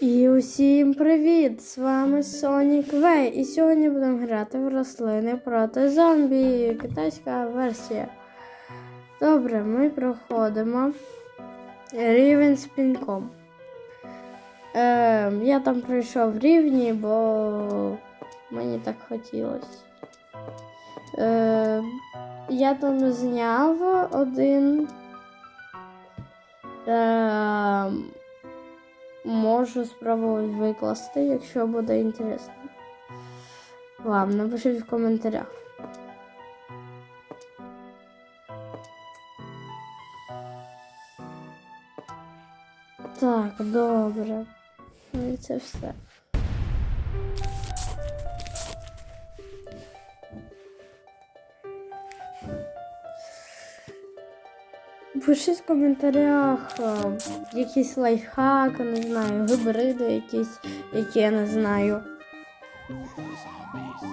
І усім привіт! З вами Сонік Вей. І сьогодні будемо грати в рослини проти зомбі. Китайська версія. Добре, ми проходимо рівень з пінком. Е, я там пройшов рівні, бо мені так хотілося. Е, я там зняв один. Е, можу спробувати викласти, якщо буде інтересно. Вам напишіть в коментарях. Так, добре. Ну і це все. Пишіть в коментарях е, якісь лайфхаки, не знаю, гібриди якісь, які я не знаю.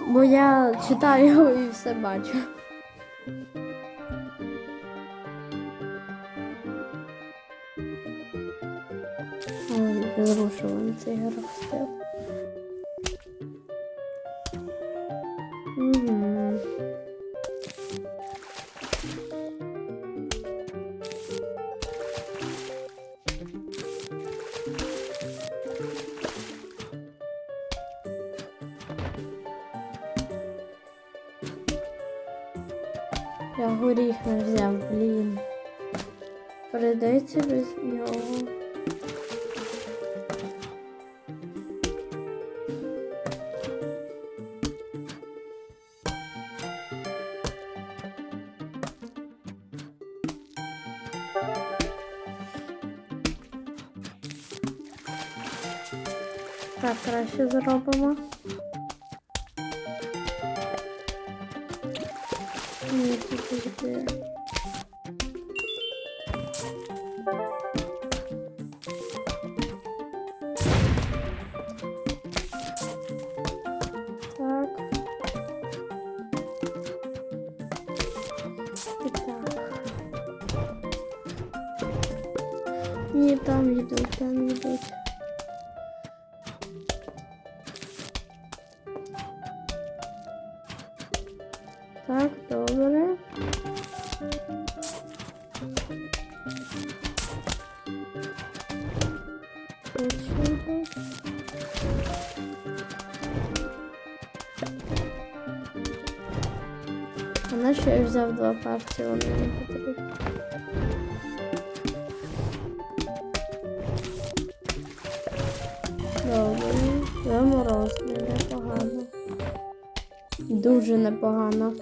Бо я читаю і все бачу. Ой, зрушуваний цей грохстил. Так, краще зробимо. Ні, тут що я взяв два партії, вони не потрібні. Добре, заморозний, непогано. Дуже непогано.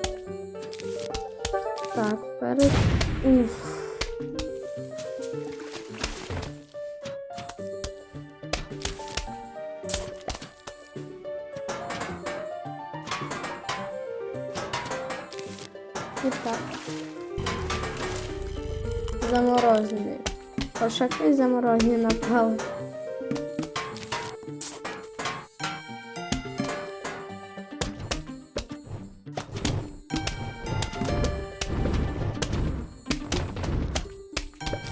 Так, перед. Уф. Кошаки заморожені напали.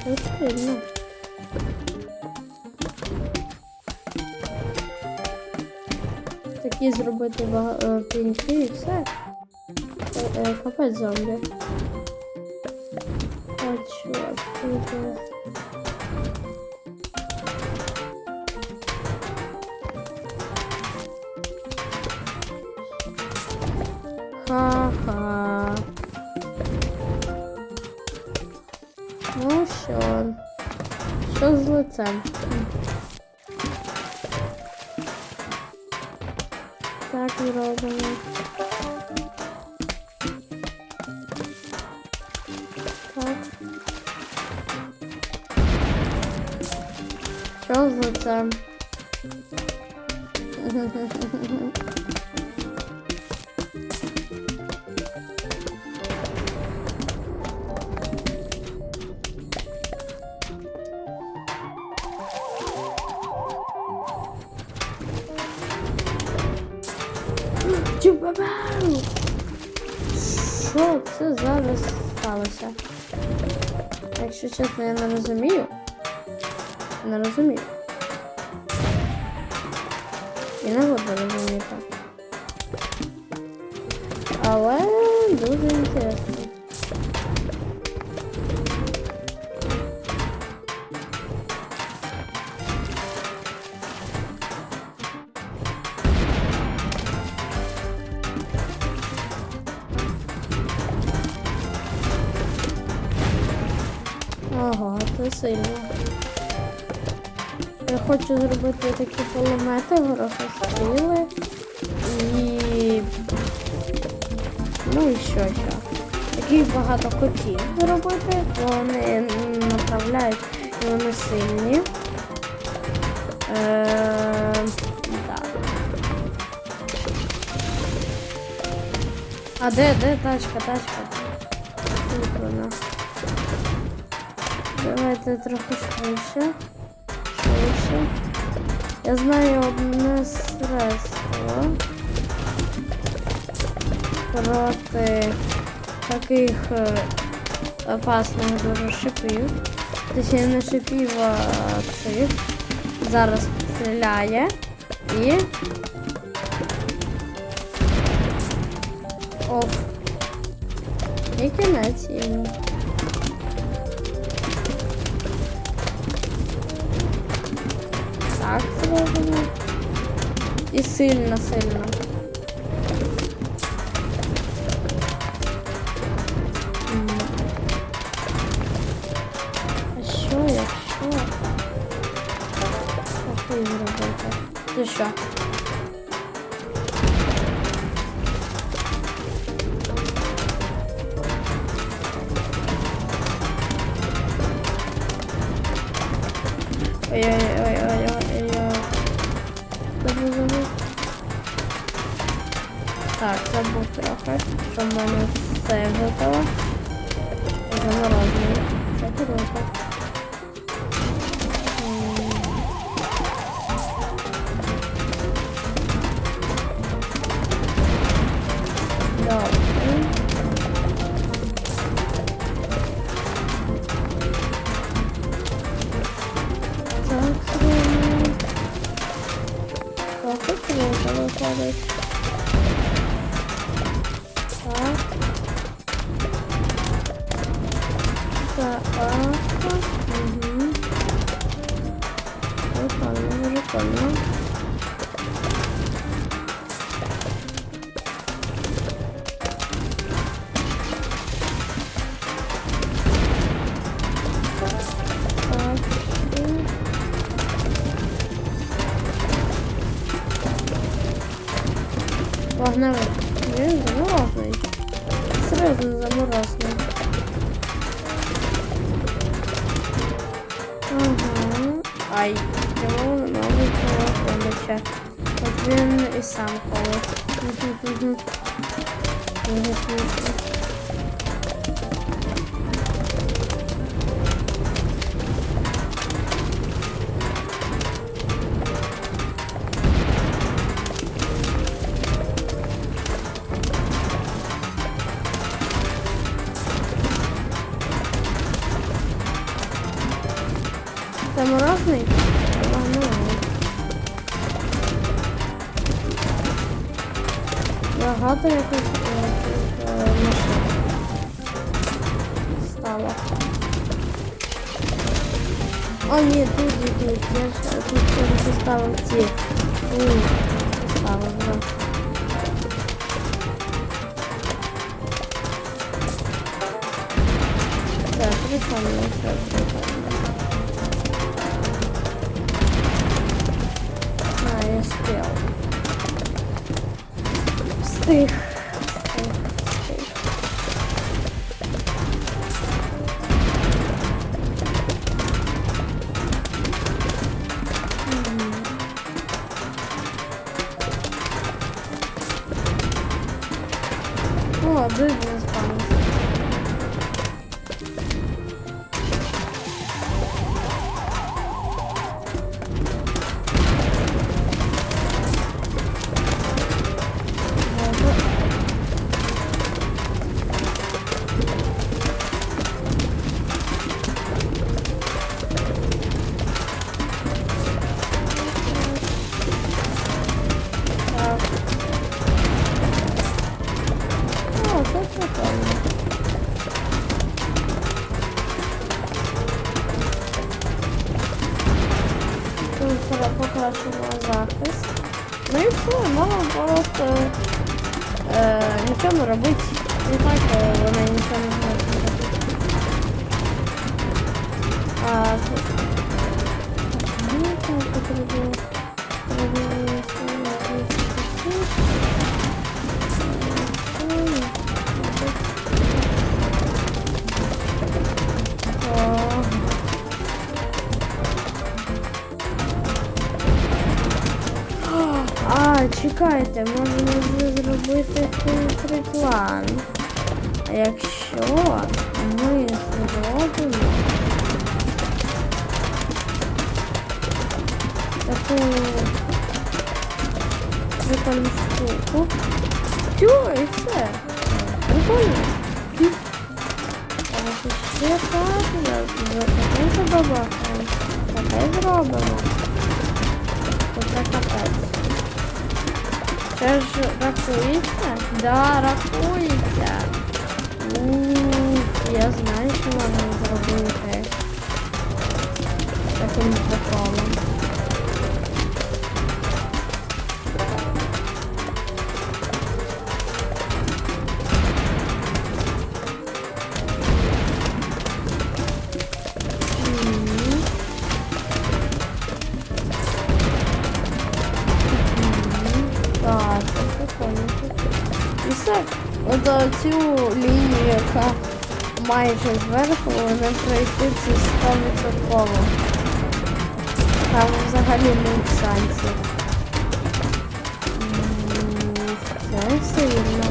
Це сильно. Такі зробити е, піньки і все. Е, е, Капець зомбі. О, чорт, Що Чубабау! Що це зараз сталося? Якщо чесно, я не розумію. Не розумію. І не буду розуміти. Але дуже інтересно. Хочу зробити такі кулемети, горохостріли і. Ну і що ще? Таких багато котів зробити, вони направляють і вони сильні. Е. А де, де тачка, тачка? Тут вона. Давайте трохи. Швидше. Я знаю одне средство проти таких е, опасних дуже шипів. Точніше не шипів, а цих. Зараз стріляє і. Оф. І кінець йому. І сильно, сильно. А що, якщо? Такий зробити? Ти що? こですあさああうんうんあれかなあれかな Багато якось Встиг. захист. Ну і все, можемо просто е, нічого не робити. І так е, вони нічого не зможуть робити. А тут. А, чекайте, можна вже зробити хитрий план. А якщо ми зробимо таку прикольну штуку. Все, і все. Прикольно. Ось ще так, таке забабахаємо. Таке зробимо. Оце капець. Це ж рахується? Да, рахується. Я знаю, що можна зробити. Таким майже зверху, не пройти це 100%. Там взагалі не шансів. Це сильно.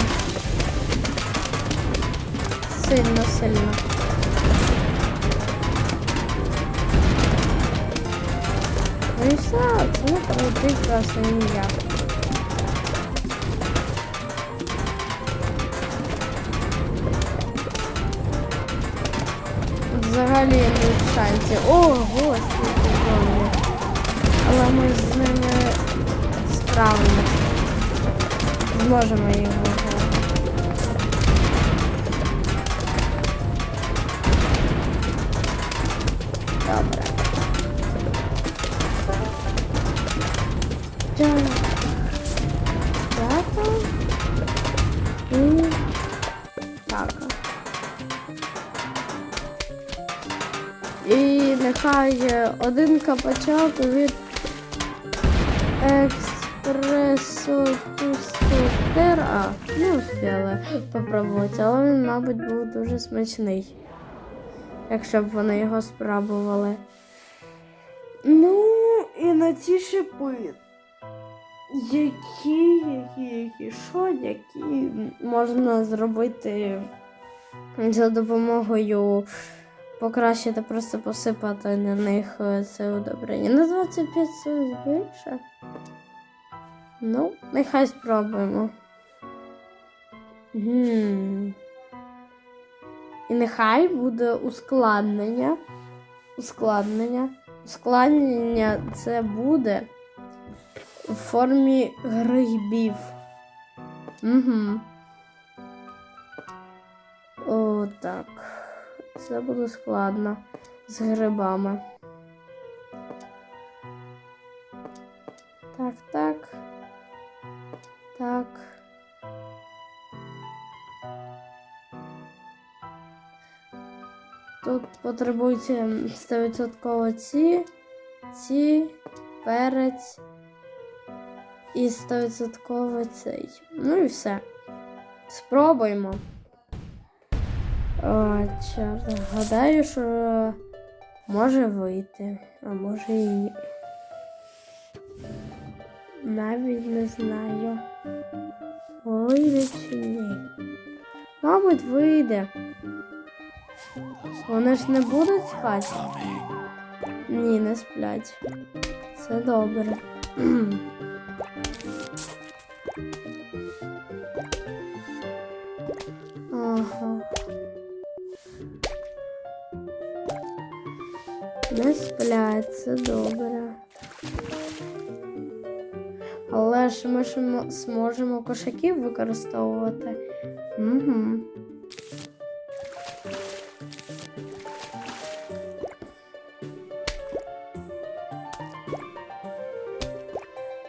Сильно, сильно. Ну і все, це не пройти просто ніяк. Взагалі без шансів. О, господи, зомбі. Але ми з ними справимося. Зможемо їх е, один від експресо тустер. А, не успіли попробувати, але він, мабуть, був дуже смачний. Якщо б вони його спробували. Ну, і на ці шипи. Які, які, які, що, які можна зробити за допомогою покращити, просто посипати на них е, це удобрення. На 25 це більше. Ну, нехай спробуємо. Гм. І нехай буде ускладнення. Ускладнення. Ускладнення це буде у формі грибів. Угу. О, так. Це буде складно з грибами. Так, так. Так. Тут потребується 100% ці, ці, перець і 100% цей. Ну і все. Спробуємо. Чорт, гадаю, що може вийти, а може і ні. Навіть не знаю. Вийде чи ні. Мабуть, вийде. Вони ж не будуть спати? Ні, не сплять. Це добре. Не сплять, добре. Але ж ми ж зможемо кошаків використовувати. Угу.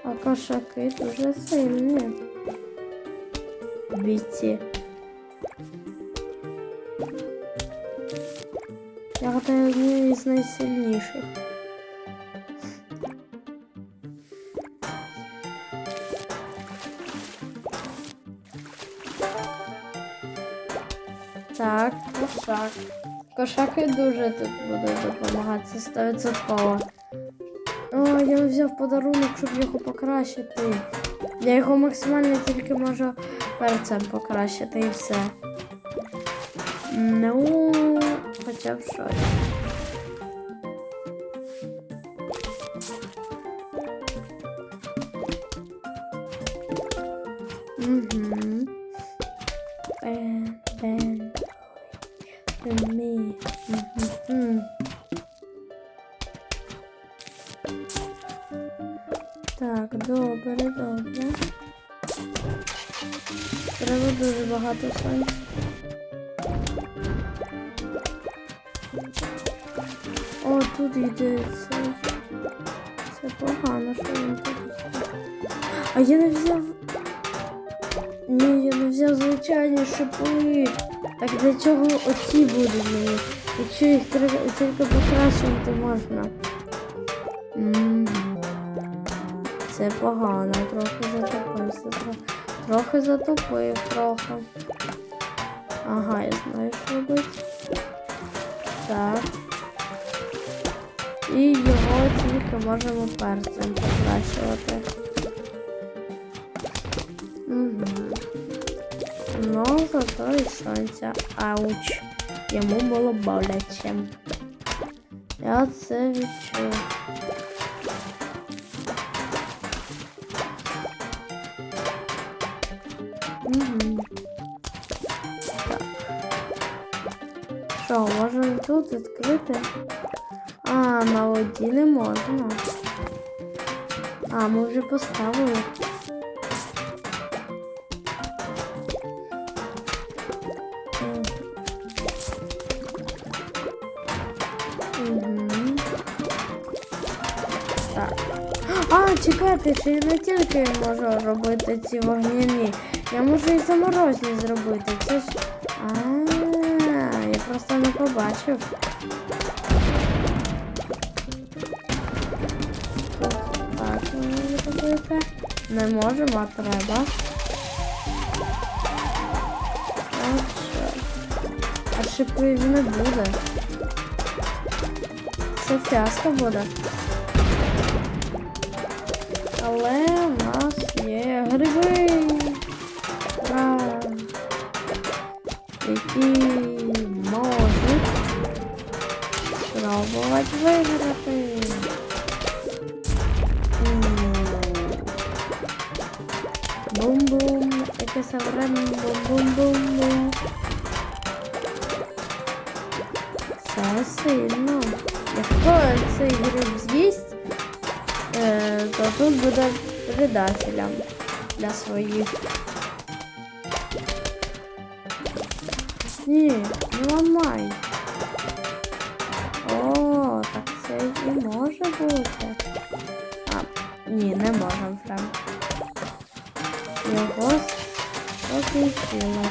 А кошаки дуже сильні. Бійці. Гадаю, одні із найсильніших. Так, кошак. Кошаки дуже тут будуть допомагати, це 100%. О, я взяв подарунок, щоб його покращити. Я його максимально тільки можу перцем покращити і все. Ну, хоча б щось. Трохи затопив, трохи. Ага, я знаю, що робити. Так. І його тільки можемо перцем покращувати. Угу. Ну, зато і сонця. Ауч. Йому було боляче. Я це відчув. Тут відкрити? А, на воді не можна. А, ми вже поставили. Мгм. Так. А, чекайте, ще я не тільки можу робити ці вогняні. Я можу і заморозні зробити. Це ж. А, просто не побачив. Так мені робити. Не можемо, а треба. От що. А шипів не буде. Це фіаско буде. Але у нас є гриби. Сильно. Якщо цей гриб з'їсть, е, то тут буде предателем для своїх. Ні, не ламай. О, так це і може бути. А, ні, не можемо прям. Його покрутило.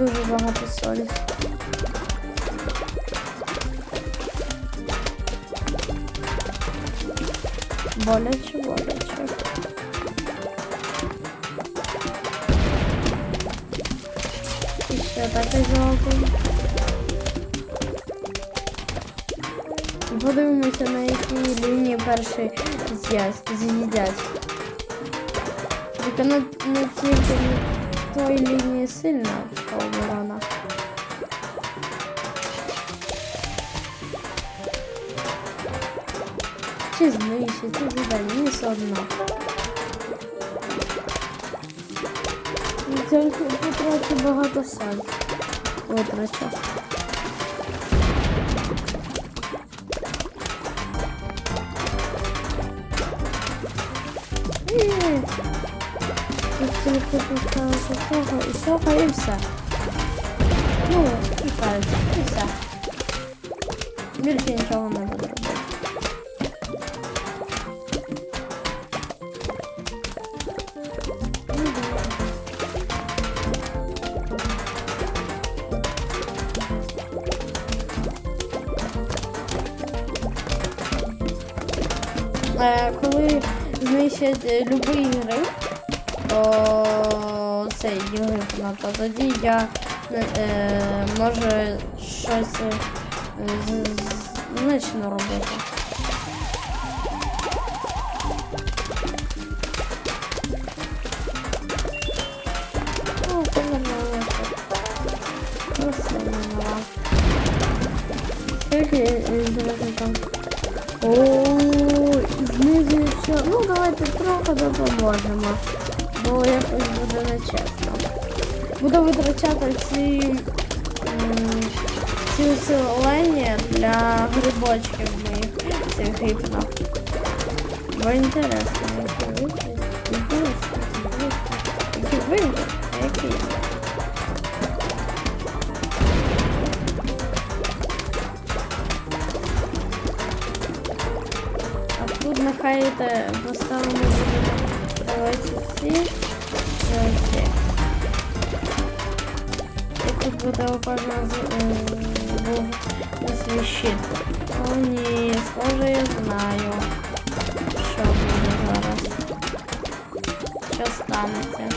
Дуже багато солі. Боляче, боляче. І ще так і зробимо. Подивимося, на якій лінії перший з'їдять. Тільки не, не тільки на той лінії сильна мені все одно. Я потрачу багато сальців. Витрачу. Ні. Тут тільки поставити цього і цього і все. Ну, і кажуть, і все. Більше нічого не буду знищать е, любий гриб, то цей гриб, то я е, може щось е, значно робити. Мала. Скільки інтересно там. О, знизується. Ну, давайте трохи допоможемо. Бо якось буде нечесно. Буду витрачати ці, ці усилення для грибочків моїх цих гіпнов. Бо інтересно, які інтересно. Які вийдуть, нехай те поставимо будемо давайте ці і оці. І тут буде у кожного з- е, був на свій щит. О ні, схоже я знаю, що буде зараз. Що станеться.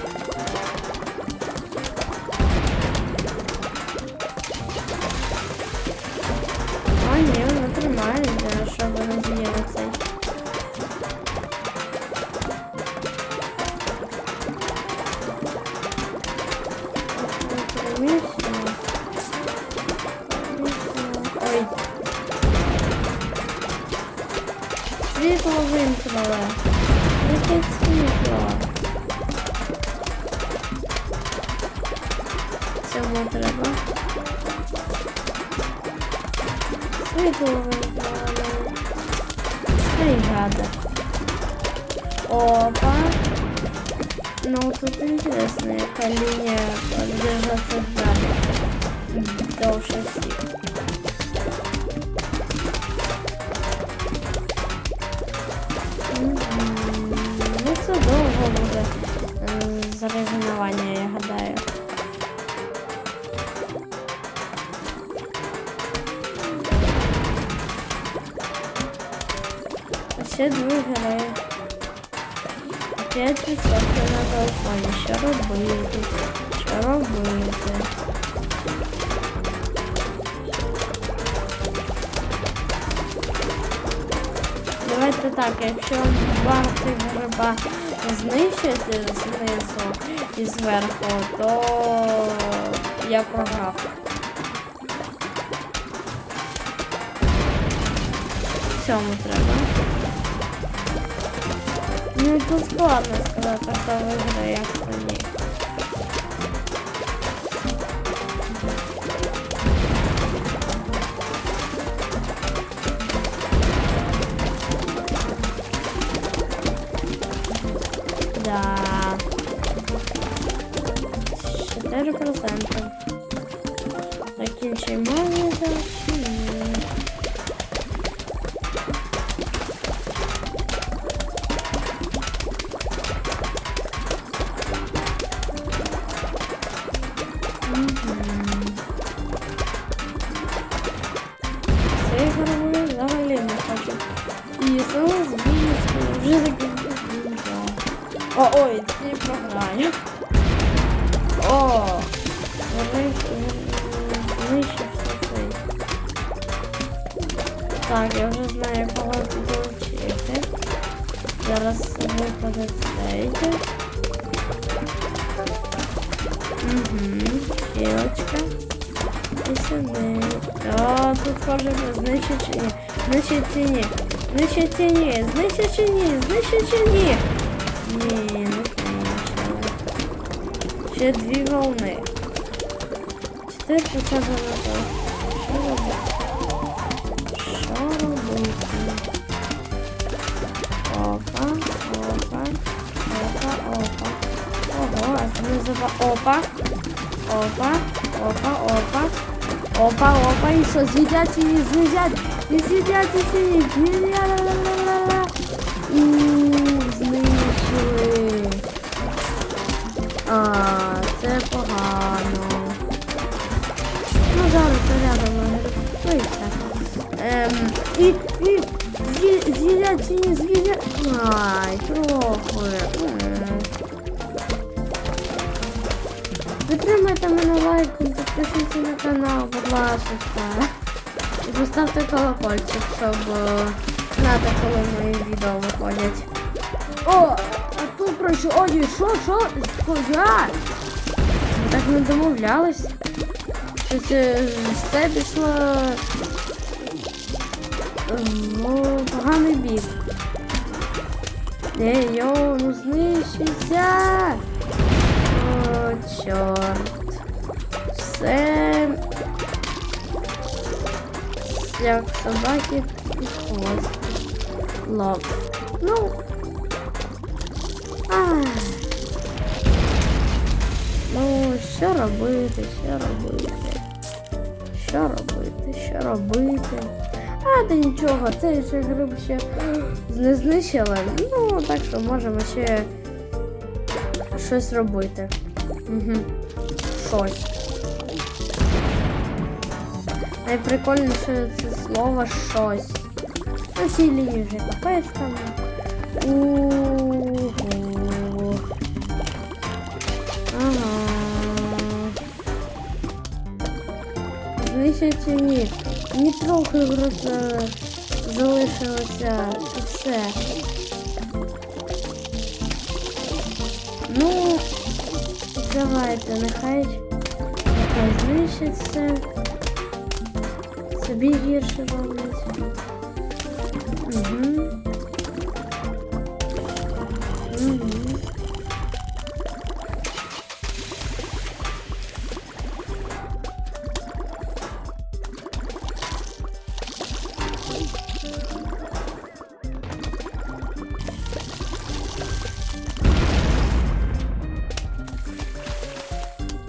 Дві герої. 5% на телефоні. Що робити? Що робити? Давайте так, якщо два цих гриба знищити знизу і зверху, то я програв. Цьому треба. Ну тут складно сказати, хто виграє, Угу, кілочка. І. О, тут схоже знищить чи ні. Знищить чи ні. Знищить чи ні? Знищить чи ні? Знищить чи ні? Ні, не знищили. Ще дві волни. Чотири посади на то. Що? Опа, опа, опа, опа. Ого, а це. Опа. Опа, опа, опа. Опа, опа, і що, з'їдять не з'їдять? Не з'їдять не з'їдять? І знищили. А, це погано. Ну, зараз зарядимо грибниця. Ем, і, і, з'ї- з'їдять чи з'їдять? Ай, підпишіться на канал, будь ласка. І поставте колокольчик, щоб е, знати, коли мої відео виходять. О, а тут пройшов. Ой, що, що? Козя? Ми так не домовлялись. Щось е, все пішло в поганий бік. Ей, йоу, ну знищуйся! О, чорт. Все. Як собаки під хвост. Лоб. Ну. Ах. Ну, що робити, що робити? Що робити, що робити? А, та нічого, цей ще гриб ще не знищили. Ну, так що можемо ще щось робити. Угу. Щось. Найприкольніше це слово щось. На цій лінії вже капець там. Угу. Ага. Знищить чи ні? Ні трохи просто залишилося і все. Ну, давайте, нехай, нехай знищить все. Собі гірше роблять. Угу. Угу.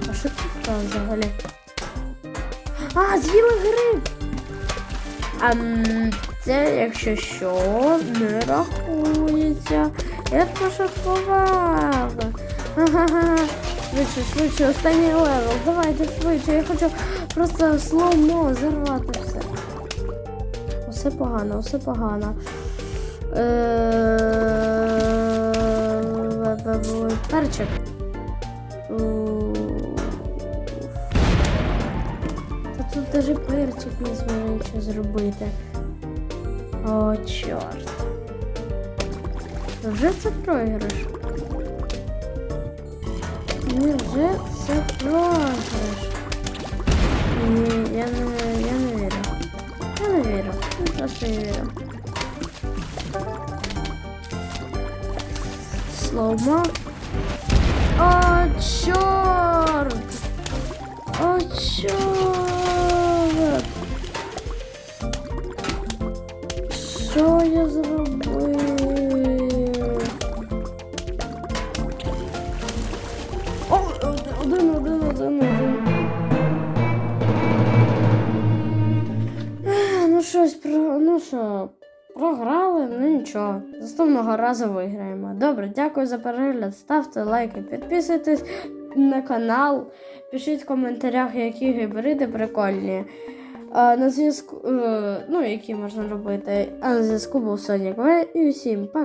А що тут стало взагалі? А, з'їли гриб! А це, якщо що, не рахується. Я ж. Ха-ха-ха. Швидше, швидше, останній левел. Давайте швидше. Я хочу просто сломо зарвати все. Усе погано, усе погано. Е, перчик не зможе нічого зробити. О, чорт. Вже це програш? Невже це програш? Ні, я не, я не вірю. Я не вірю. Я просто не вірю. Слоумо. О, чорт! О, чорт! Нічого. Наступного разу виграємо. Добре, дякую за перегляд. Ставте лайки, підписуйтесь на канал, пишіть в коментарях, які гібриди прикольні. А, на зв'язку, е, ну, які можна робити. А на зв'язку був Сонік В. І усім пока.